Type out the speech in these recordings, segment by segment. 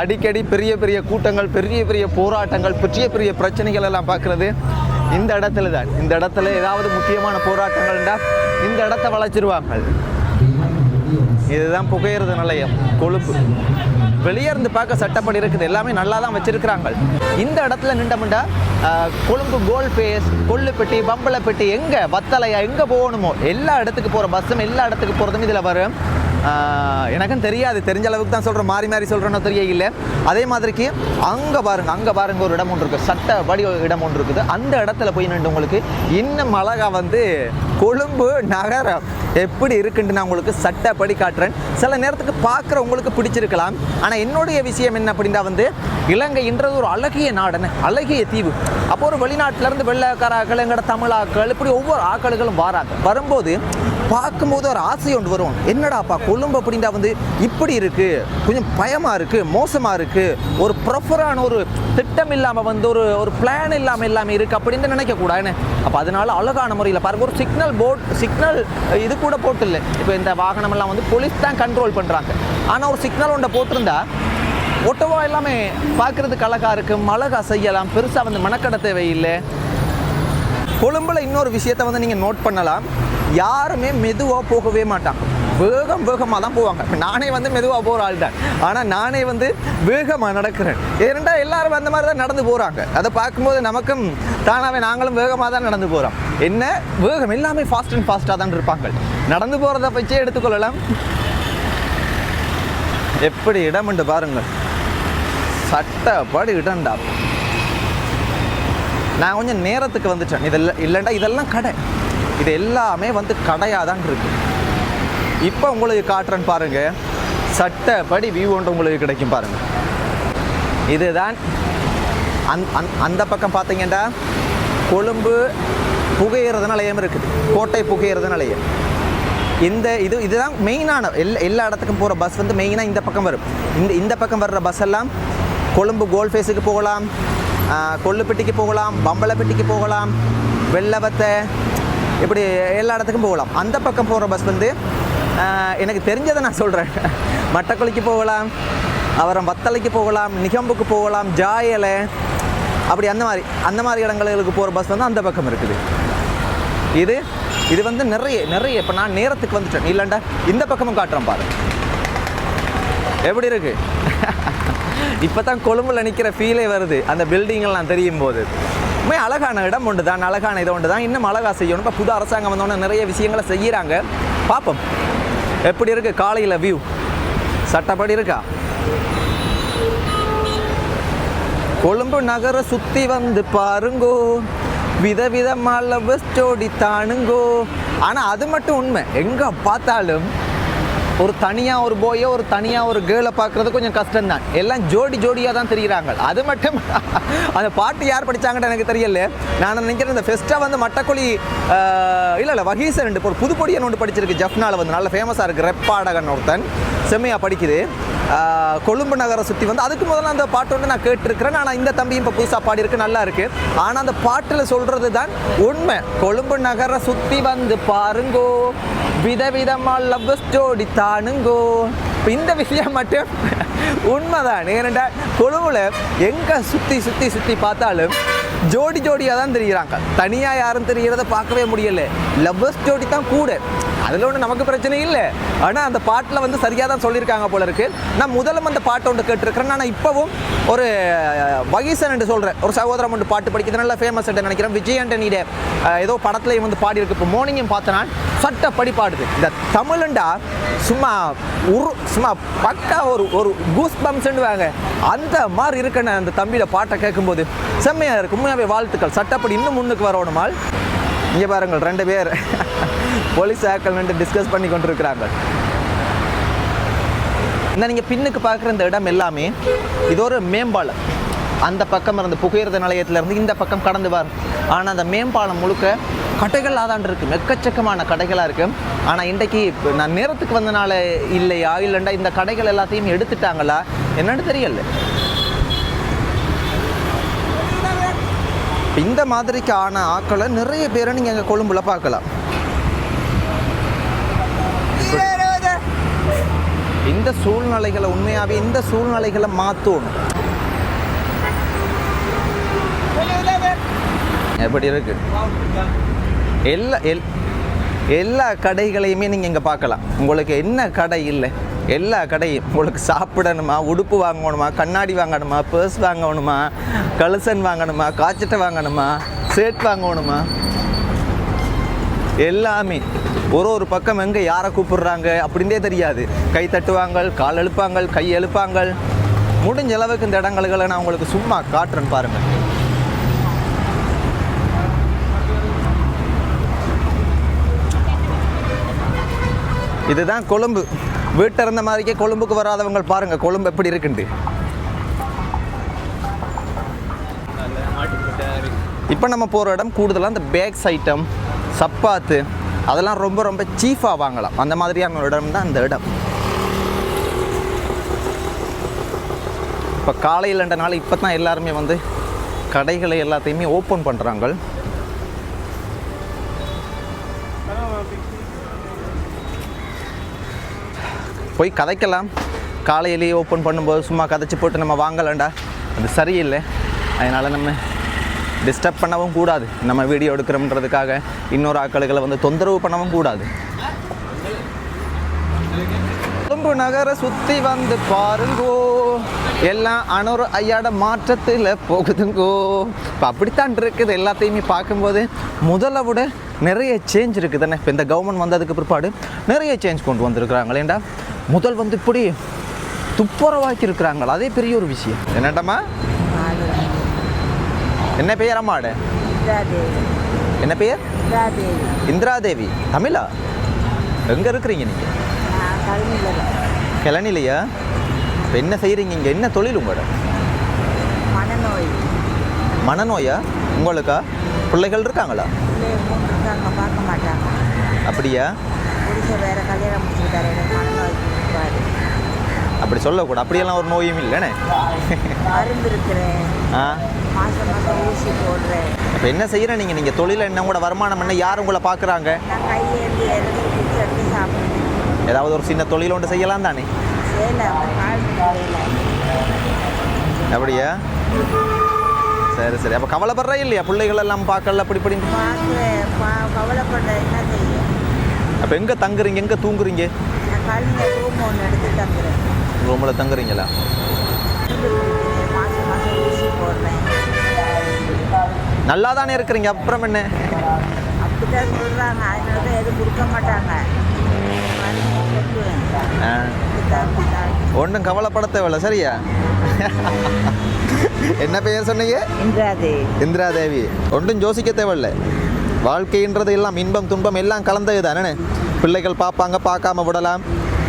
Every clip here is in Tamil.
அடிக்கடி பெரிய பெரிய கூட்டங்கள் பெரிய பெரிய போராட்டங்கள் பெரிய பெரிய பிரச்சனைகள் எல்லாம் பார்க்குறது. இந்த இடத்துல தான். இந்த இடத்துல ஏதாவது முக்கியமான போராட்டங்கள்டா இந்த இடத்த வளைச்சிருவாங்க இதுதான் புகையிறது நிலையம் கொழுப்பு. வெளியே இருந்து பார்க்க சட்டப்படி இருக்குது. எல்லாமே நல்லா தான் வச்சிருக்கிறாங்க. இந்த இடத்துல நின்றமுண்டா கொழும்பு கோல் பேஸ் கொள்ளுப்பட்டி பம்பளப்பட்டி எங்கே வத்தலையா எங்கே போகணுமோ எல்லா இடத்துக்கு போகிற பஸ்ஸும் எல்லா இடத்துக்கு போகிறதும் இதில் வரும். எனக்கும் தெரியாது. தெரிஞ்ச அளவுக்கு தான் சொல்கிறேன் மாறி மாறி சொல்கிறேன்னு தெரிய இல்லை அதே மாதிரிக்கு அங்கே பாருங்கள் அங்கே பாருங்கள் ஒரு இடம் ஒன்று இருக்குது சட்ட வடி இடம் ஒன்று இருக்குது. அந்த இடத்துல போய் நின்று உங்களுக்கு இன்னும் அழகா வந்து கொழும்பு நகரம் எப்படி இருக்குன்னு நான் உங்களுக்கு சட்டப்படி காட்டுறேன். சில நேரத்துக்கு பார்க்குற உங்களுக்கு பிடிச்சிருக்கலாம். ஆனால் என்னுடைய விஷயம் என்ன அப்படின்னா வந்து இலங்கைன்றது ஒரு அழகிய நாடுன்னு அழகிய தீவு. அப்போ ஒரு வெளிநாட்டிலேருந்து வெள்ளைக்காராக்கள் எங்கட தமிழாக்கள் இப்படி ஒவ்வொரு ஆக்களுகளும் வராங்க. வரும்போது பார்க்கும்போது ஒரு ஆசை ஒன்று வரும். என்னடாப்பா கொழும்பு அப்படின்னா வந்து இப்படி இருக்குது கொஞ்சம் பயமாக இருக்குது மோசமாக இருக்குது ஒரு ப்ரொஃபரான ஒரு திட்டம் இல்லாமல் வந்து ஒரு ஒரு பிளான் இல்லாமல் இல்லாமல் இருக்குது அப்படின்னு நினைக்கக்கூடாதுன்னு. அப்போ அதனால் அதனால அழகான முறையில் பாருங்கள் ஒரு சிக்னல் போர்ட் சிக்னல் இது கூட போட்டு இல்லை இப்போ இந்த வாகனம் எல்லாம் வந்து போலீஸ் தான் கண்ட்ரோல் பண்றாங்க. ஆனால் ஒரு சிக்னல் ஒன்றை போட்டிருந்தா ஒட்டவா எல்லாமே பார்க்கறதுக்கு அழகா இருக்குது அழகா செய்யலாம் பெருசா வந்து மெனக்கட தேவையில்லை. கொழும்புல இன்னொரு விஷயத்தை வந்து நீங்கள் நோட் பண்ணலாம். யாருமே மெதுவாக போகவே மாட்டாங்க. வேகம் வேகமாக தான் போவாங்க. நானே வந்து மெதுவாக போகிற ஆள் தான். ஆனால் நானே வந்து வேகமாக நடக்கிறேன். ஏனெண்டா எல்லாரும் அந்த மாதிரி தான் நடந்து போகிறாங்க அதை பார்க்கும்போது நமக்கும் தானாகவே நாங்களும் வேகமாக தான் நடந்து போகிறோம் என்ன? வேகம் எல்லாமே ஃபாஸ்ட் அண்ட் ஃபாஸ்ட்டாக தான் இருப்பாங்க. நடந்து போகிறத பற்றியே எடுத்துக்கொள்ளலாம். எப்படி இடம்ண்டு பாருங்கள். சட்டப்படி இடம்டா நான் கொஞ்சம் நேரத்துக்கு வந்துட்டேன். இதெல்லாம் இல்லைண்டா இதெல்லாம் கடை. இது எல்லாமே வந்து கடையாக தான் இருக்குது இப்போ உங்களுக்கு காட்டுறேன்னு பாருங்கள் சட்டப்படி வியூ ஒன்று உங்களுக்கு கிடைக்கும் பாருங்கள் இதுதான் அந் அந் அந்த பக்கம் பார்த்தீங்கன்னா கொழும்பு புகையிறது நிலையம் இருக்குது. கோட்டை புகையிறது நிலையம். இந்த இது இதுதான் மெயினான எல்லா எல்லா இடத்துக்கும் போகிற பஸ் வந்து மெயினாக இந்த பக்கம் வரும். இந்த இந்த பக்கம் வர்ற பஸ் எல்லாம் கொழும்பு கோல் ஃபேஸுக்கு போகலாம் ஆஹ், கொள்ளுப்பட்டிக்கு போகலாம் பம்பளப்பட்டிக்கு போகலாம் வெள்ளவத்தை இப்படி எல்லா இடத்துக்கும் போகலாம். அந்த பக்கம் போகிற பஸ் வந்து எனக்கு தெரிஞ்சதை நான் சொல்கிறேன் மட்டக்குழிக்கு போகலாம் அப்புறம் வத்தலைக்கு போகலாம் நிகம்புக்கு போகலாம் ஜாயலை அப்படி அந்த மாதிரி அந்த மாதிரி இடங்களுக்கு போகிற பஸ் வந்து அந்த பக்கம் இருக்குது. இது இது வந்து நிறைய நிறைய இப்போ நான் நேரத்துக்கு வந்துட்டேன். இல்லைண்டா இந்த பக்கமும் காட்டுறேன் பாரு. எப்படி இருக்கு? இப்போ தான் கொழும்புல நிற்கிற ஃபீலே வருது. அந்த பில்டிங்கெல்லாம் தெரியும் போது. உண்மை அழகான இடம் ஒன்று தான் அழகான இது ஒன்று தான் இன்னும் அழகாக செய்யணும். இப்போ புது அரசாங்கம் வந்தோன்னே நிறைய விஷயங்களை செய்கிறாங்க பார்ப்போம் எப்படி இருக்கு? காலையில் வியூ சட்டப்படி இருக்கா? கொழும்பு நகர சுத்தி வந்து பாருங்கோ. விதவிதமான லவ் ஸ்டோரி தானுங்கோ. ஆனால் அது மட்டும் உண்மை. எங்கே பார்த்தாலும் ஒரு தனியாக ஒரு போயோ ஒரு தனியாக ஒரு கேர்ளை பார்க்குறது கொஞ்சம் கஷ்டம் தான் எல்லாம் ஜோடி ஜோடியாக தான் தெரிகிறாங்க அது மட்டும் அந்த பாட்டு யார் படித்தாங்கன்னு எனக்கு தெரியல. நான் நினைக்கிறேன் இந்த ஃபெஸ்ட்டாக வந்து மட்டக்குழி இல்லை இல்லை வகீசன் ரெண்டு ஒரு புதுப்பொடியன் ஒன்று படிச்சிருக்கு ஜஃப்னால வந்து. நல்ல ஃபேமஸாக இருக்குது ரெப்பாடகன் ஒருத்தன். செம்மையா படிக்குது. கொழும்பு நகரை சுற்றி வந்து அதுக்கு முதல்ல அந்த பாட்டு வந்து நான் கேட்டிருக்கிறேன். ஆனால் இந்த தம்பியும் இப்போ புதுசாக பாடியிருக்கு. நல்லா இருக்குது ஆனால் அந்த பாட்டில் சொல்கிறது தான் உண்மை. கொழும்பு நகரை சுற்றி வந்து பாருங்கோ. விதவிதமாக லவ் ஸ்டோரி தானுங்கோ. இப்போ இந்த விஷயம் மட்டும் உண்மைதான்? ஏனென்றால் கொழும்புல எங்கே சுற்றி சுற்றி சுற்றி பார்த்தாலும் ஜோடி ஜோடியாக தான் தெரிகிறாங்க தனியாக யாரும் தெரிகிறத பார்க்கவே முடியலை. லவ்வர்ஸ் ஜோடி தான் கூட. அதில் ஒன்றும் நமக்கு பிரச்சனை இல்லை. ஆனால் அந்த பாட்டில் வந்து சரியாக தான் சொல்லியிருக்காங்க போல இருக்கு. நான் முதலும் அந்த பாட்டை ஒன்று கேட்டிருக்கிறேன். நான் இப்போவும் ஒரு வகீசன் என்று சொல்கிறேன் ஒரு சகோதரம் ஒன்று பாட்டு படிக்கிறது நல்லா ஃபேமஸ் என்று நினைக்கிறேன். விஜய் ஆண்டனியோட ஏதோ படத்துலையும் வந்து பாடியிருக்கு. இப்போ மார்னிங்கும் பார்த்தனா சட்டப்படி பாடுது. இந்த தமிழண்டா சும்மா உரு சும்மா பக்கா ஒரு ஒரு கூஸ் பம்ப்ஸ்ன்னுவாங்க அந்த மாதிரி இருக்கணும் அந்த தம்பியோட பாட்டை கேட்கும்போது செம்மையாக இருக்கு. உண்மையாகவே வாழ்த்துக்கள். சட்டப்படி இன்னும் முன்னுக்கு வரணுமால் இங்கே பாருங்கள் ரெண்டு பேர். போலீஸ் ஆக்கள் நின்று டிஸ்கஸ் பண்ணி கொண்டிருக்கிறாங்க. இந்த நீங்கள் பின்னுக்கு பார்க்குற இந்த இடம் எல்லாமே இது ஒரு மேம்பாலம். அந்த பக்கம் இருந்து புகையிரத நிலையத்திலேருந்து இந்த பக்கம் கடந்து வரும் ஆனால் அந்த மேம்பாலம் முழுக்க கடைகளாக தான் இருக்குது எக்கச்சக்கமான கடைகளாக இருக்குது ஆனால் இன்றைக்கு இப்போ நான் நேரத்துக்கு வந்தனால இல்லையா இல்லைண்டா இந்த கடைகள் எல்லாத்தையும் எடுத்துட்டாங்களா என்னன்னு தெரியல. இந்த மாதிரிக்கு ஆன ஆக்களை நிறைய பேரை நீங்கள் எங்கள் கொழும்புல பார்க்கலாம். இந்த சூழ்நிலைகளை உண்மையாகவே இந்த சூழ்நிலைகளை மாற்றணும் எப்படி இருக்கு? எல்லா எல் எல்லா கடைகளையுமே நீங்கள் இங்கே பார்க்கலாம். உங்களுக்கு என்ன கடை இல்லை? எல்லா கடையும். உங்களுக்கு சாப்பிடணுமா உடுப்பு வாங்கணுமா கண்ணாடி வாங்கணுமா பர்ஸ் வாங்கணுமா கழுசன் வாங்கணுமா காய்ச்சட்டை வாங்கணுமா சேட் வாங்கணுமா? எல்லாமே. ஒரு ஒரு பக்கம் எங்கே யாரை கூப்பிடுறாங்க அப்படின்னே தெரியாது. கை தட்டுவாங்க கால் எழுப்பாங்க கை எழுப்பாங்க முடிஞ்ச அளவுக்கு இந்த இடங்களுகளை நான் உங்களுக்கு சும்மா காட்டுறேன் பாருங்கள் இதுதான் கொழும்பு. வீட்டில் இருந்த மாதிரிக்கே கொழும்புக்கு வராதவங்க பாருங்க கொழும்பு எப்படி இருக்குண்டு இப்போ நம்ம போகிற இடம் கூடுதலாக இந்த பேக்ஸ் ஐட்டம் சப்பாத்து அதெல்லாம் ரொம்ப ரொம்ப சீஃபாக வாங்கலாம். அந்த மாதிரியான ஒரு இடம் தான் அந்த இடம். இப்போ காலையிலன்றனால இப்போ தான் எல்லாருமே வந்து கடைகளை எல்லாத்தையுமே ஓப்பன் பண்ணுறாங்க போய் கதைக்கலாம். காலையிலேயே ஓப்பன் பண்ணும்போது சும்மா கதைச்சி போட்டு நம்ம வாங்கலாம்டா. அது சரியில்லை. அதனால் நம்ம டிஸ்டர்ப் பண்ணவும் கூடாது. நம்ம வீடியோ எடுக்கிறோம்ன்றதுக்காக இன்னொரு ஆட்களுகளை வந்து தொந்தரவு பண்ணவும் கூடாது. கொழும்பு நகரை சுற்றி வந்து பாருங்கோ. எல்லாம் அனொரு ஐயாட மாற்றத்தில் போகுதுங்கோ. இப்போ அப்படித்தான் இருக்குது. எல்லாத்தையுமே பார்க்கும்போது முதல்ல விட நிறைய சேஞ்ச் இருக்குது தானே இப்போ இந்த கவர்மெண்ட் வந்ததுக்கு பிற்பாடு நிறைய சேஞ்ச் கொண்டு வந்திருக்கிறாங்களேண்டா முதல் வந்து இப்படி துப்புரவாக்கி இருக்கிறாங்களா அதே பெரிய ஒரு விஷயம். என்னட்டம்மா என்ன பெயர் அம்மாட என்ன பெயர் இந்திராதேவி. தமிழா? எங்கே இருக்கிறீங்க நீங்கள் கிளனிலையா இப்போ என்ன செய்கிறீங்க இங்கே? என்ன தொழில் உங்களோட? மனநோய். மனநோயா? உங்களுக்கா? பிள்ளைகள் இருக்காங்களா? அப்படியா? வேற கல்யாணம் இருப்பாரு அப்படி சொல்லக்கூடாது. அப்படியெல்லாம் ஒரு நோயும் இல்லைண்ணே மருந்து இருக்கிறேன் ஆ? மாதம் மாதம் ஊசி போடுறேன். அப்போ என்ன செய்கிறேன் நீங்கள் நீங்கள் தொழில் என்ன கூட வருமானம் என்ன? யார் உங்களை பார்க்குறாங்க நான் கையேந்தி சாப்பிடுவேன் ஏதாவது ஒரு சின்ன தொழில் ஒன்று செய்யலாம் தானே? அப்படியா? சரி சரி. அப்போ கவலைப்படுறா இல்லையா? பிள்ளைகள் எல்லாம் பார்க்கல அப்படி இப்படி அப்போ எங்கே தங்குறீங்க? எங்கே தூங்குறீங்க? ரூமில் தங்குறீங்களா? நல்லா தானே இருக்கிறீங்க? அப்புறம் என்ன? அப்படிதான் சொல்கிறாங்க அதனால தான் எதுவும் கொடுக்க மாட்டாங்க. மருந்து சொல்லுவேன் ஆ. இப்படித்தான் இப்படித்தான் ஒன்றும் கவலைப்பட தேவையில்ல சரியா? என்ன பெயர் சொன்னீங்க? இந்திரா தேவி ஒன்றும் யோசிக்க தேவையில்ல. வாழ்க்கைன்றது எல்லாம் இன்பம் துன்பம் எல்லாம் கலந்தது தானே பிள்ளைகள் பார்ப்பாங்க பார்க்காம விடலாம்.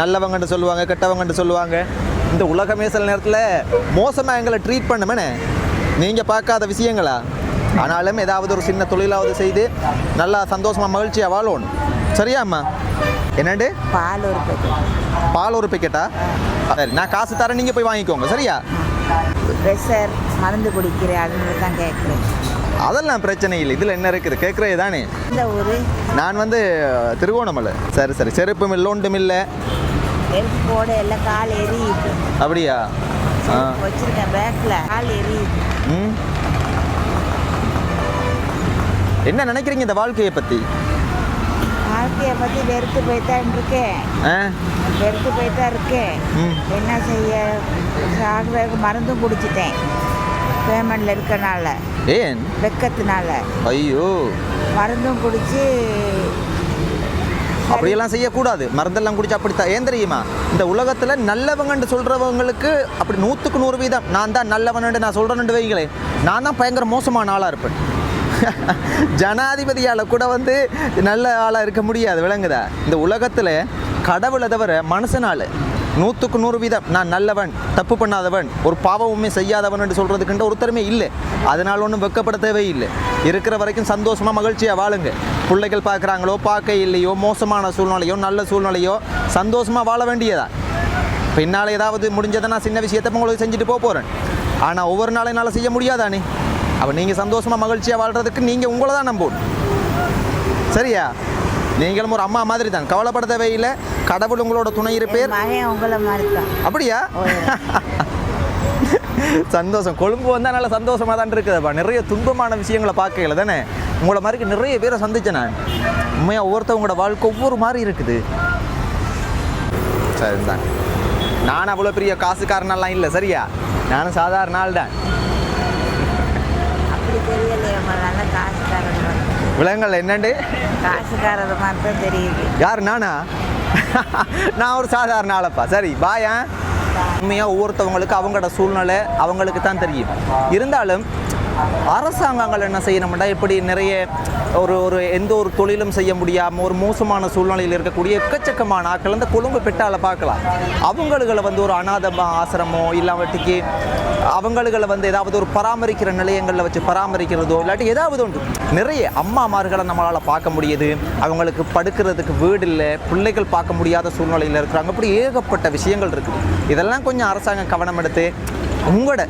நல்லவங்கன்னு சொல்லுவாங்க கெட்டவங்கன்னு சொல்லுவாங்க. இந்த உலகமே சில நேரத்தில் மோசமாக எங்களை ட்ரீட் பண்ணுமேனே? நீங்கள் பார்க்காத விஷயங்களா? ஆனாலும் ஏதாவது ஒரு சின்ன தொழிலாவது செய்து நல்லா சந்தோஷமாக மகிழ்ச்சியாக வாழணும். சரியாம்மா என்னண்டு? பால் ஒரு பேக்கெட் பால் ஒரு பேக்கெட்டா சரி நான் காசு தரேன் நீங்கள் போய் வாங்கிக்கோங்க. சரியா? ப்ரெஷர் மருந்து குடிக்கிறேன் அதனால தான் கேட்குறேன். அதெல்லாம் பிரச்சனை இல்லை. இதில் என்ன இருக்குது? கேட்குறது தானே. இந்த ஊர்? நான் வந்து திருவோணமலை சரி சரி. செருப்பும் இல்லை ஒன்றும் இல்லை. நெருப்பு போட எல்லாம் கால் எரியுது. அப்படியா? வச்சிருக்கேன் பேக்கில் கால் எரியுது. ம். என்ன நினைக்கிறீங்க இந்த வாழ்க்கையை பற்றி வாழ்க்கையை பற்றி வெறுத்து போய்தான் இருக்கேன். வெறுத்து போய்தான் இருக்கேன். என்ன செய்ய? சாகுவேக்கு மருந்தும் குடிச்சிட்டேன். பேமெண்டில் இருக்கனால. ஏன்? வெக்கத்தினால. ஐயோ. மருந்தும் குடிச்சு அப்படியெல்லாம் செய்யக்கூடாது. மருந்தெல்லாம் குடிச்சு அப்படித்தான். ஏன் தெரியுமா? இந்த உலகத்தில் நல்லவங்கன்னு சொல்கிறவங்களுக்கு அப்படி நூற்றுக்கு நூறு வீதம். நான் தான் நல்லவனு நான் சொல்கிறேன்னு வைங்களேன் நான் தான் பயங்கர மோசமான ஆளாக இருப்பேன். ஜனாதிபதியால் கூட வந்து நல்ல ஆளாக இருக்க முடியாது. விளங்குதா? இந்த உலகத்தில் கடவுளை தவிர மனசனால் நூற்றுக்கு நூறு வீதம் நான் நல்லவன் தப்பு பண்ணாதவன் ஒரு பாவமுமே செய்யாதவன் என்று சொல்கிறதுக்குன்ற ஒருத்தருமே இல்லை. அதனால் ஒன்றும் வெக்கப்பட தேவையில்லை. இருக்கிற வரைக்கும் சந்தோஷமாக மகிழ்ச்சியாக வாழுங்க. பிள்ளைகள் பார்க்குறாங்களோ பார்க்க இல்லையோ மோசமான சூழ்நிலையோ நல்ல சூழ்நிலையோ சந்தோஷமாக வாழ வேண்டியதா? பின்னால் ஏதாவது முடிஞ்சதை நான் சின்ன விஷயத்தை உங்களுக்கு செஞ்சுட்டு போக போகிறேன் ஆனால் ஒவ்வொரு நாளும் என்னால் செய்ய முடியாதானே அப்போ நீங்கள் சந்தோஷமாக மகிழ்ச்சியாக வாழ்கிறதுக்கு நீங்கள் உங்களை தான் நம்பணும் சரியா? நீங்களும் ஒரு அம்மா மாதிரி தான் கவலைப்பட தேவையில்லை. கடவுள் உங்களோட துணை இருப்பேர். உங்களை மாதிரி தான் அப்படியா சந்தோஷம். கொழும்பு வந்தால் நல்ல சந்தோஷமாக தான் இருக்குதுப்பா. நிறைய துன்பமான விஷயங்களை பார்க்கல தானே? உங்களை மாதிரி நிறைய பேரை சந்திச்சேன் நான். உண்மையாக ஒவ்வொருத்தவங்களோட வாழ்க்கை ஒவ்வொரு மாதிரி இருக்குது. சரிதான். நான் அவ்வளோ பெரிய காசுக்காரனெல்லாம் இல்லை சரியா? நானும் சாதாரண ஆள் தான். விலங்குகள் என்னண்டு? காசுக்காரர் மாதிரி தான் தெரியுது. யார் நானா? நான் ஒரு சாதாரண ஆளப்பா. சரி பாயா உண்மையாக ஒவ்வொருத்தவங்களுக்கு அவங்களோட சூழ்நிலை அவங்களுக்கு தான் தெரியும். இருந்தாலும் அரசாங்கங்கள் என்ன செய்யணும்டா? இப்படி நிறைய ஒரு ஒரு எந்த ஒரு தொழிலும் செய்ய முடியாமல் ஒரு மோசமான சூழ்நிலையில் இருக்கக்கூடிய எக்கச்சக்கமான ஆட்கள் அந்த கொழும்பு பெட்டால பார்க்கலாம். அவங்களுகளை வந்து ஒரு அநாத ஆசிரமோ இல்லாமட்டிக்கு அவங்களுகளை வந்து ஏதாவது ஒரு பராமரிக்கிற நிலையங்களில் வச்சு பராமரிக்கிறதோ இல்லாட்டி ஏதாவது ஒன்று. நிறைய அம்மாமார்களை நம்மளால் பார்க்க முடியுது. அவங்களுக்கு படுக்கிறதுக்கு வீடு இல்லை பிள்ளைகள் பார்க்க முடியாத சூழ்நிலையில் இருக்கிறாங்க. அப்படி ஏகப்பட்ட விஷயங்கள் இருக்குது இதெல்லாம் கொஞ்சம் அரசாங்கம் கவனம் எடுத்து உங்களோட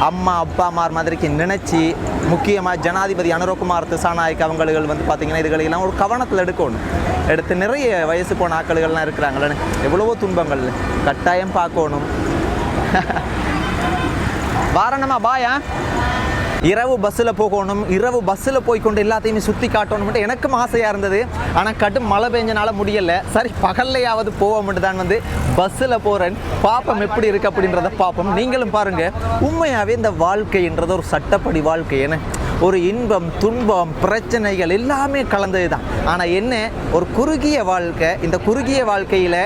அம்மா அப்பாமார் மாதிரிக்கு நினச்சி முக்கியமாக ஜனாதிபதி அனுரகுமார் திசாநாயக் அவங்களுக்கு வந்து பார்த்திங்கன்னா இதுகளெல்லாம் ஒரு கவனத்தில் எடுக்கணும். எடுத்து நிறைய வயசு போன ஆக்களுகள்லாம் இருக்கிறாங்களே எவ்வளவோ துன்பங்கள். கட்டாயம் பார்க்கணும். வாரணமா பாயா இரவு பஸ்ஸில் போகணும் இரவு பஸ்ஸில் போய் கொண்டு எல்லாத்தையுமே சுற்றி காட்டணும்ட்டு எனக்கும் ஆசையாக இருந்தது. ஆனால் கடும் மழை பெஞ்சனால முடியல. சரி பகல்லையாவது போவோம்ட்டு தான் வந்து பஸ்ஸில் போகிறேன் பாப்பம் எப்படி இருக்குது அப்படின்றத பார்ப்போம் நீங்களும் பாருங்கள் உண்மையாகவே இந்த வாழ்க்கைன்றது ஒரு சட்டப்படி வாழ்க்கை என்ன? ஒரு இன்பம் துன்பம் பிரச்சனைகள் எல்லாமே கலந்தது தான் ஆனால் என்ன? ஒரு குறுகிய வாழ்க்கை. இந்த குறுகிய வாழ்க்கையில்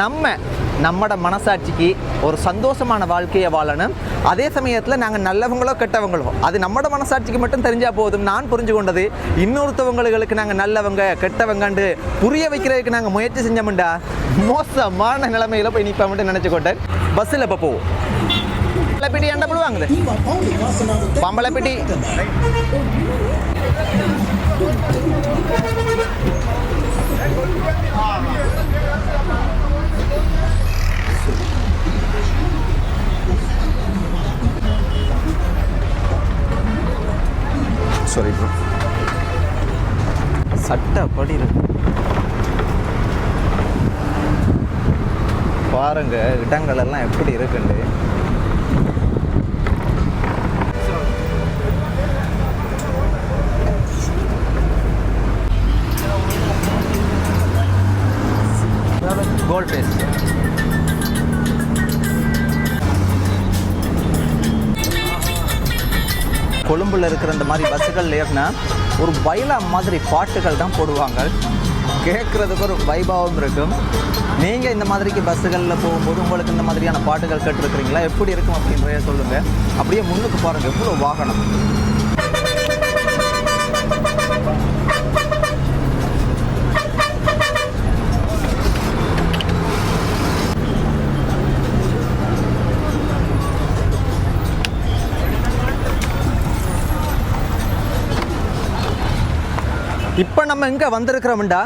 நம்ம நம்மட மனசாட்சிக்கு ஒரு சந்தோஷமான வாழ்க்கையை வாழணும். அதே சமயத்தில் நாங்கள் நல்லவங்களோ கெட்டவங்களோ அது நம்மட மனசாட்சிக்கு மட்டும் தெரிஞ்சால் போதும். நான் புரிஞ்சு கொண்டது இன்னொருத்தவங்களுக்கு நாங்கள் நல்லவங்க கெட்டவங்கண்டு புரிய வைக்கிறதுக்கு நாங்கள் முயற்சி செஞ்சோம்டா. மோசமான நிலைமையில போய் நிற்போம்ட்டு நினச்சிக்கொண்டேன் பஸ்ஸில் இப்போ போவோம்? பம்பளப்பிட்டி எண்ட விடுவாங்க பம்பளப்பிட்டி. இடங்கள் எல்லாம் எப்படி இருக்குண்டு? கோல்ட் பேஸ்ட் கொழும்புல இருக்கிற இந்த மாதிரி பஸ்ஸுகள் ஏறினா ஒரு பைலா மாதிரி பாட்டுகள் தான் போடுவாங்க. கேட்குறதுக்கு ஒரு வைபாவம் இருக்கும். நீங்கள் இந்த மாதிரிக்கு பஸ்ஸுகளில் போகும்போது உங்களுக்கு இந்த மாதிரியான பாட்டுகள் கேட்டுருக்குறீங்களா? எப்படி இருக்கும் அப்படின்றத சொல்லுங்கள் அப்படியே முன்னுக்கு பாருங்கள் எவ்வளோ வாகனம். இப்போ நம்ம எங்கே வந்திருக்கிறோம்டா.